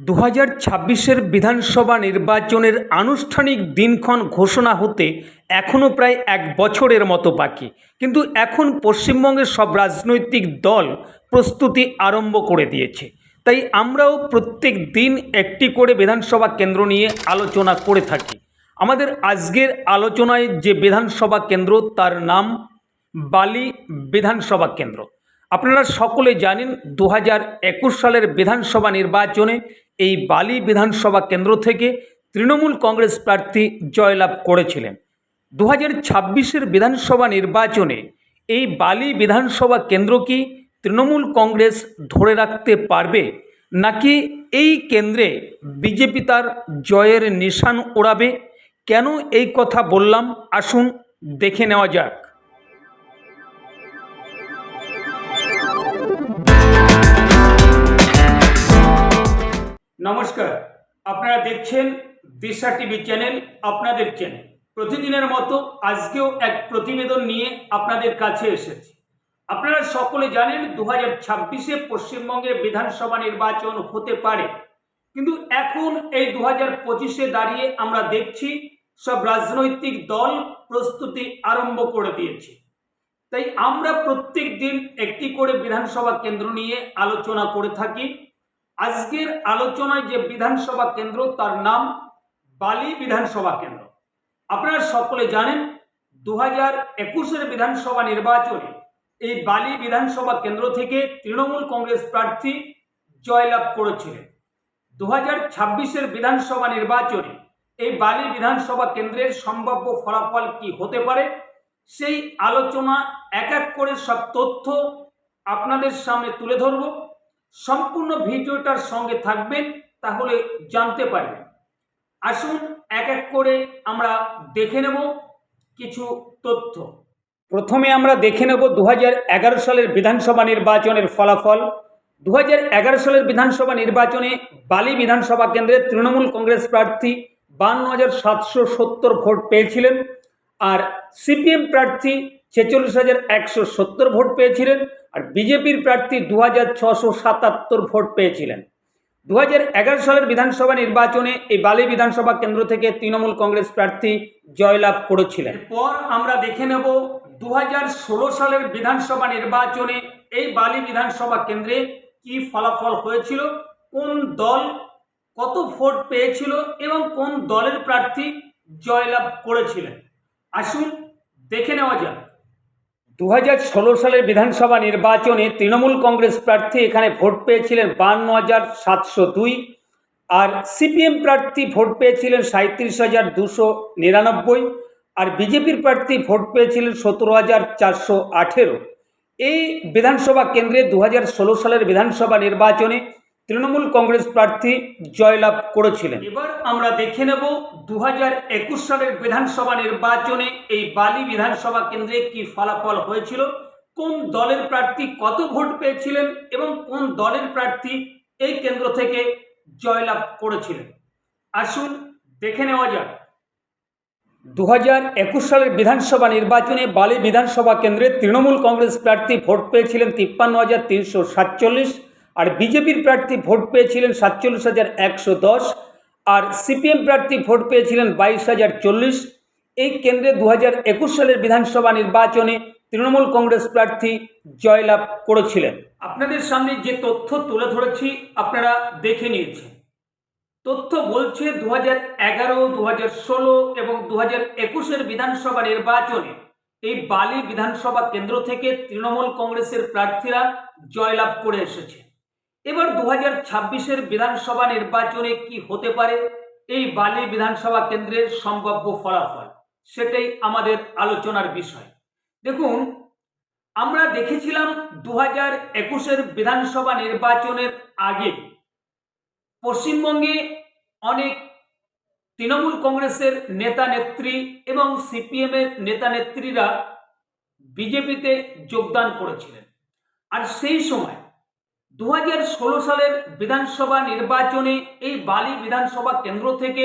দু হাজার ছাব্বিশের বিধানসভা নির্বাচনের আনুষ্ঠানিক দিনক্ষণ ঘোষণা হতে এখনও প্রায় এক বছরের মতো বাকি। কিন্তু এখন পশ্চিমবঙ্গের সব রাজনৈতিক দল প্রস্তুতি আরম্ভ করে দিয়েছে। তাই আমরাও প্রত্যেক দিন একটি করে বিধানসভা কেন্দ্র নিয়ে আলোচনা করে থাকি। আমাদের আজকের আলোচনায় যে বিধানসভা কেন্দ্র, তার নাম বালি বিধানসভা কেন্দ্র। আপনারা সকলে জানেন দু একুশ সালের বিধানসভা নির্বাচনে এই বালি বিধানসভা কেন্দ্র থেকে তৃণমূল কংগ্রেস প্রার্থী জয়লাভ করেছিলেন। দু হাজার ছাব্বিশের বিধানসভা নির্বাচনে এই বালি বিধানসভা কেন্দ্র কি তৃণমূল কংগ্রেস ধরে রাখতে পারবে, নাকি এই কেন্দ্রে বিজেপি তার জয়ের নিশান ওড়াবে? কেন এই কথা বললাম? আসুন দেখে নেওয়া যাক। নমস্কার। আপনারা দেখছেন দিশা টিভি চ্যানেল, আপনাদের চ্যানেল। প্রতিদিনের মতো আজকেও এক প্রতিবেদন নিয়ে আপনাদের কাছে এসেছি। আপনারা সকলে জানেন দু হাজার ছাব্বিশে পশ্চিমবঙ্গে বিধানসভা নির্বাচন হতে পারে। কিন্তু এখন এই দু হাজার পঁচিশে দাঁড়িয়ে আমরা দেখছি সব রাজনৈতিক দল প্রস্তুতি আরম্ভ করে দিয়েছে। তাই আমরা প্রত্যেক দিন একটি করে বিধানসভা কেন্দ্র নিয়ে আলোচনা করে থাকি। আজকের আলোচনায় যে বিধানসভা কেন্দ্র, তার নাম বালি বিধানসভা কেন্দ্র। আপনারা সকলে জানেন দু হাজার একুশের বিধানসভা নির্বাচনে এই বালি বিধানসভা কেন্দ্র থেকে তৃণমূল কংগ্রেস প্রার্থী জয়লাভ করেছিলেন। দু হাজার ছাব্বিশের বিধানসভা নির্বাচনে এই বালি বিধানসভা কেন্দ্রের সম্ভাব্য ফলাফল কি হতে পারে, সেই আলোচনা এক এক করে সব তথ্য আপনাদের সামনে তুলে ধরব। সম্পূর্ণ ভিডিওটার সঙ্গে থাকবেন, তাহলে জানতে পারবেন। আসুন এক এক করে আমরা দেখে নেব কিছু তথ্য। প্রথমে আমরা দেখে নেব দু হাজার এগারো সালের বিধানসভা নির্বাচনের ফলাফল। দু হাজার এগারো সালের বিধানসভা নির্বাচনে বালি বিধানসভা কেন্দ্রে তৃণমূল কংগ্রেস প্রার্থী বান্ন হাজার সাতশো সত্তর ভোট পেয়েছিলেন, আর সিপিএম প্রার্থী ছেচল্লিশ হাজার একশো সত্তর ভোট পেয়েছিলেন আর বিজেপির প্রার্থী দু হাজার ছশো সাতাত্তর ভোট পেয়েছিলেন। দু এগারো সালের বিধানসভা নির্বাচনে এই বালি বিধানসভা কেন্দ্র থেকে তৃণমূল কংগ্রেস প্রার্থী জয়লাভ করেছিলেন। পর আমরা দেখে নেব দু হাজার ষোলো সালের বিধানসভা নির্বাচনে এই বালি বিধানসভা কেন্দ্রে কি ফলাফল হয়েছিল, কোন দল কত ভোট পেয়েছিল এবং কোন দলের প্রার্থী জয়লাভ করেছিলেন। আসুন দেখে নেওয়া যাক। দু হাজার ষোলো সালের বিধানসভা নির্বাচনে তৃণমূল কংগ্রেস প্রার্থী এখানে ভোট পেয়েছিলেন বান্ন হাজার সাতশো দুই আর সিপিএম প্রার্থী ভোট পেয়েছিলেন সাঁত্রিশ হাজার দুশো নিরানব্বই আর বিজেপির প্রার্থী ভোট পেয়েছিলেন সতেরো হাজার চারশো আঠেরো। এই বিধানসভা কেন্দ্রে দু হাজার ষোলো সালের বিধানসভা নির্বাচনে তৃণমূল কংগ্রেস প্রার্থী জয়লাভ করেছিলেন। এবার আমরা দেখে নেব দু হাজার একুশ সালের বিধানসভা নির্বাচনে এই বালি বিধানসভা কেন্দ্রে কি ফলাফল হয়েছিল কোন দলের প্রার্থী কত ভোট পেয়েছিলেন এবং কোন দলের প্রার্থী এই কেন্দ্র থেকে জয়লাভ করেছিলেন। আসুন দেখে নেওয়া যাক। দু হাজার একুশ সালের বিধানসভা নির্বাচনে বালি বিধানসভা কেন্দ্রে তৃণমূল কংগ্রেস প্রার্থী ভোট পেয়েছিলেন তিপ্পান্ন হাজার তিনশো সাতচল্লিশ আর বিজেপির প্রার্থী ভোট পেয়েছিলেন সাতচল্লিশ হাজার একশো দশ, আর সিপিএম প্রার্থী ভোট পেয়েছিলেন বাইশ হাজার চল্লিশ। এই কেন্দ্রে দু হাজার একুশ সালের বিধানসভা নির্বাচনে তৃণমূল কংগ্রেস প্রার্থী জয়লাভ করেছিলেন। আপনাদের সামনে যে তথ্য তুলে ধরেছি, আপনারা দেখে নিয়েছেন। তথ্য বলছে দু হাজার এগারো, দু হাজার ষোলো এবং দু হাজার একুশের বিধানসভা নির্বাচনে এই বালি বিধানসভা কেন্দ্র থেকে তৃণমূল কংগ্রেসের প্রার্থীরা জয়লাভ করে এসেছে। এবার দু হাজার ছাব্বিশের বিধানসভা নির্বাচনে কি হতে পারে? এই বালি বিধানসভা কেন্দ্রের সম্ভাব্য ফলাফল, সেটাই আমাদের আলোচনার বিষয়। দেখুন, আমরা দেখেছিলাম দু হাজার একুশের বিধানসভা নির্বাচনের আগে পশ্চিমবঙ্গে অনেক তৃণমূল কংগ্রেসের নেতা নেত্রী এবং সিপিএমের নেতা নেত্রীরা বিজেপিতে যোগদান করেছিলেন। আর সেই সময় দু হাজার ষোলো সালের বিধানসভা নির্বাচনে এই বালি বিধানসভা কেন্দ্র থেকে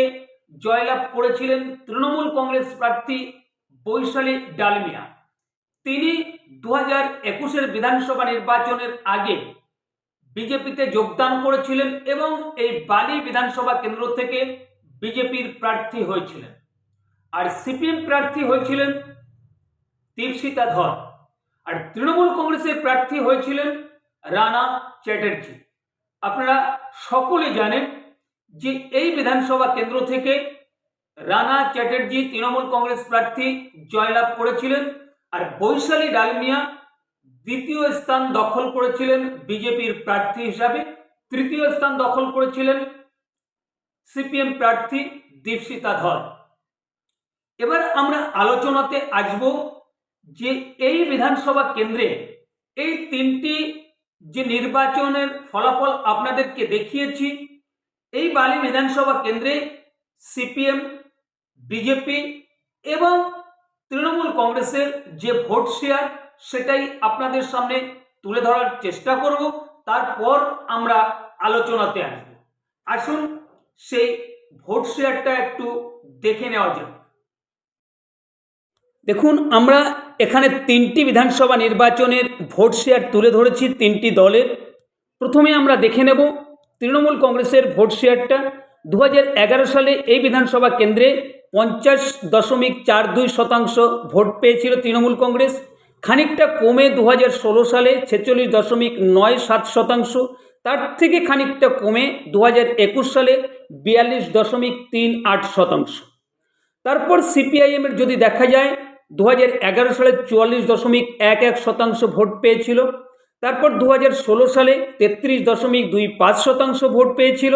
জয়লাভ করেছিলেন তৃণমূল কংগ্রেস প্রার্থী বৈশালী ডালমিয়া। তিনি দু হাজার একুশের বিধানসভা নির্বাচনের আগে বিজেপিতে যোগদান করেছিলেন এবং এই বালি বিধানসভা কেন্দ্র থেকে বিজেপির প্রার্থী হয়েছিলেন। আর সিপিএম প্রার্থী হয়েছিলেন দীপশিতা ধর। আর তৃণমূল কংগ্রেসের প্রার্থী হয়েছিলেন রানা চ্যাটার্জি। আপনারা সকলে জানেন যে এই বিধানসভা কেন্দ্র থেকে রানা চ্যাটার্জি তৃণমূল কংগ্রেস প্রার্থী জয়লাভ করেছিলেন আর বৈশালী ডালমিয়া দ্বিতীয় স্থান দখল করেছিলেন বিজেপির প্রার্থী হিসাবে। তৃতীয় স্থান দখল করেছিলেন সিপিএম প্রার্থী দীপশিতা ধর। এবার আমরা আলোচনাতে আসব যে এই বিধানসভা কেন্দ্রে এই তিনটি যে নির্বাচনের ফলাফল আপনাদেরকে দেখিয়েছি, এই বালি বিধানসভা কেন্দ্রে সিপিএম, বিজেপি এবং তৃণমূল কংগ্রেসের যে ভোট শেয়ার সেটাই আপনাদের সামনে তুলে ধরার চেষ্টা করব। তারপর আমরা আলোচনাতে আসব। আসুন সেই ভোট শেয়ারটা একটু দেখে নেওয়া যাক। দেখুন, আমরা এখানে তিনটি বিধানসভা নির্বাচনের ভোট শেয়ার তুলে ধরেছি তিনটি দলের। প্রথমে আমরা দেখে নেব তৃণমূল কংগ্রেসের ভোট শেয়ারটা। দু হাজার এগারো সালে এই বিধানসভা কেন্দ্রে পঞ্চাশ দশমিক চার দুই শতাংশ ভোট পেয়েছিল তৃণমূল কংগ্রেস। খানিকটা কমে দু হাজার ষোলো সালে ছেচল্লিশ দশমিক নয় সাত শতাংশ। তার থেকে খানিকটা কমে দু একুশ সালে বিয়াল্লিশ দশমিক তিন আট শতাংশ। তারপর সিপিআইএমের যদি দেখা যায় দু হাজার এগারো সালে চুয়াল্লিশ দশমিক এক এক শতাংশ ভোট পেয়েছিল। তারপর দু হাজার ষোলো সালে তেত্রিশ দশমিক দুই পাঁচ শতাংশ ভোট পেয়েছিল।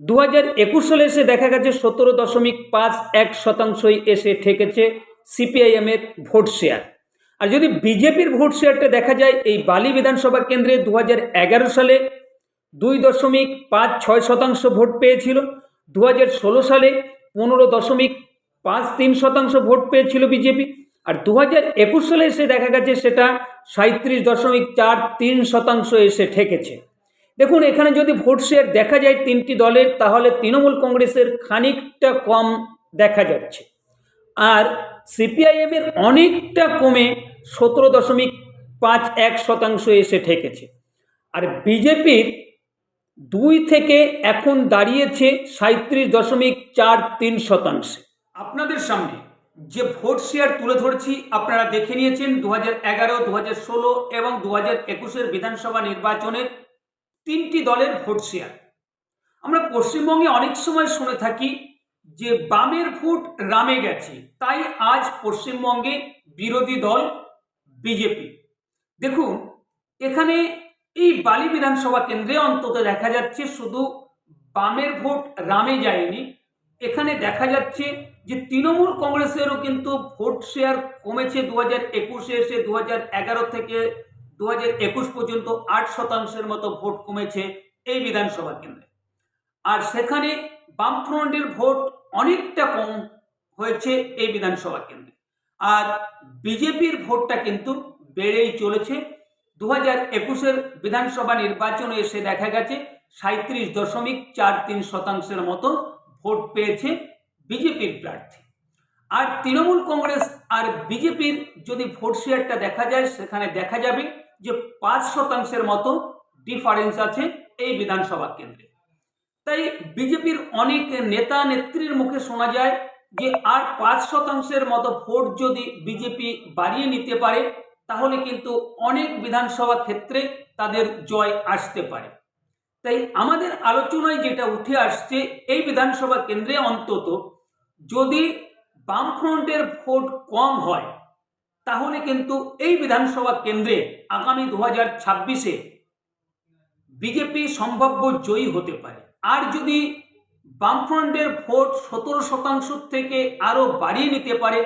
দু হাজার একুশ সালে এসে দেখা গেছে সতেরো দশমিক পাঁচ এক শতাংশই এসে ঠেকেছে সিপিআইএমের ভোট শেয়ার। আর যদি বিজেপির ভোট শেয়ারটা দেখা যায়, এই বালি বিধানসভা কেন্দ্রে দু হাজার এগারো সালে দুই দশমিক পাঁচ ছয় শতাংশ ভোট পেয়েছিল। দু হাজার ষোলো সালে পনেরো দশমিক পাঁচ তিন শতাংশ ভোট পেয়েছিল বিজেপি। আর দু হাজার একুশ সালে এসে দেখা গেছে সেটা সাঁত্রিশ দশমিক চার তিন শতাংশ এসে ঠেকেছে। দেখুন, এখানে যদি ভোট শেয়ার দেখা যায় তিনটি দলের, তাহলে তৃণমূল কংগ্রেসের খানিকটা কম দেখা যাচ্ছে। আর সিপিআইএমের অনেকটা কমে সতেরো দশমিক পাঁচ এক শতাংশ এসে ঠেকেছে। আর বিজেপির দুই থেকে এখন দাঁড়িয়েছে সাঁত্রিশ দশমিক চার তিন শতাংশে। আপনাদের সামনে যে ভোট শেয়ার তুলে ধরছি, আপনারা দেখে নিয়েছেন দু হাজার এগারো দু হাজার ষোলো এবং দু হাজার একুশের বিধানসভা নির্বাচনের তিনটি দলের ভোট শেয়ার আমরা পশ্চিমবঙ্গে অনেক সময় শুনে থাকি যে বামের ভোট রামে গেছে, তাই আজ পশ্চিমবঙ্গে বিরোধী দল বিজেপি। দেখুন, এখানে এই বালি বিধানসভা কেন্দ্রে অন্তত দেখা যাচ্ছে শুধু বামের ভোট রামে যায়নি, এখানে দেখা যাচ্ছে যে তৃণমূল কংগ্রেসেরও কিন্তু ভোট শেয়ার কমেছে দু হাজার একুশে এসে দু হাজার এগারো থেকে দু হাজার একুশ পর্যন্ত আট শতাংশের মতো ভোট কমেছে এই বিধানসভা কেন্দ্রে। আর সেখানে বামফ্রন্টের ভোট অনেকটা কম হয়েছে এই বিধানসভা কেন্দ্রে। আর বিজেপির ভোটটা কিন্তু বেড়েই চলেছে। দু হাজার একুশের বিধানসভা নির্বাচনে এসে দেখা গেছে সাঁত্রিশ দশমিক চার তিন শতাংশের মতো ভোট পেয়েছে বিজেপির প্রার্থী। আর তৃণমূল কংগ্রেস আর বিজেপির যদি ভোট শেয়ারটা দেখা যায়, সেখানে দেখা যাবে যে পাঁচ শতাংশের মতো ডিফারেন্স আছে এই বিধানসভা কেন্দ্রে। তাই বিজেপির অনেক নেতা নেত্রীর মুখে শোনা যায় যে আর পাঁচ শতাংশের মতো ভোট যদি বিজেপি বাড়িয়ে নিতে পারে, তাহলে কিন্তু অনেক বিধানসভা ক্ষেত্রে তাদের জয় আসতে পারে। তাই আমাদের আলোচনায় যেটা উঠে আসছে, এই বিধানসভা কেন্দ্রে অন্তত যদি বামফ্রন্টের ভোট কম হয়, তাহলে কিন্তু এই বিধানসভা কেন্দ্রে আগামী দু হাজার ছাব্বিশে বিজেপি সম্ভাব্য জয়ী হতে পারে। আর যদি বামফ্রন্টের ভোট সতেরো শতাংশ থেকে আরও বাড়িয়ে নিতে পারে,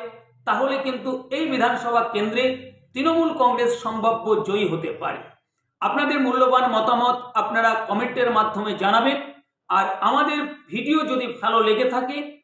তাহলে কিন্তু এই বিধানসভা কেন্দ্রে তৃণমূল কংগ্রেস সম্ভাব্য জয়ী হতে পারে। আপনাদের মূল্যবান মতামত আপনারা কমেন্টের মাধ্যমে জানাবেন। আর আমাদের ভিডিও যদি ভালো লেগে থাকে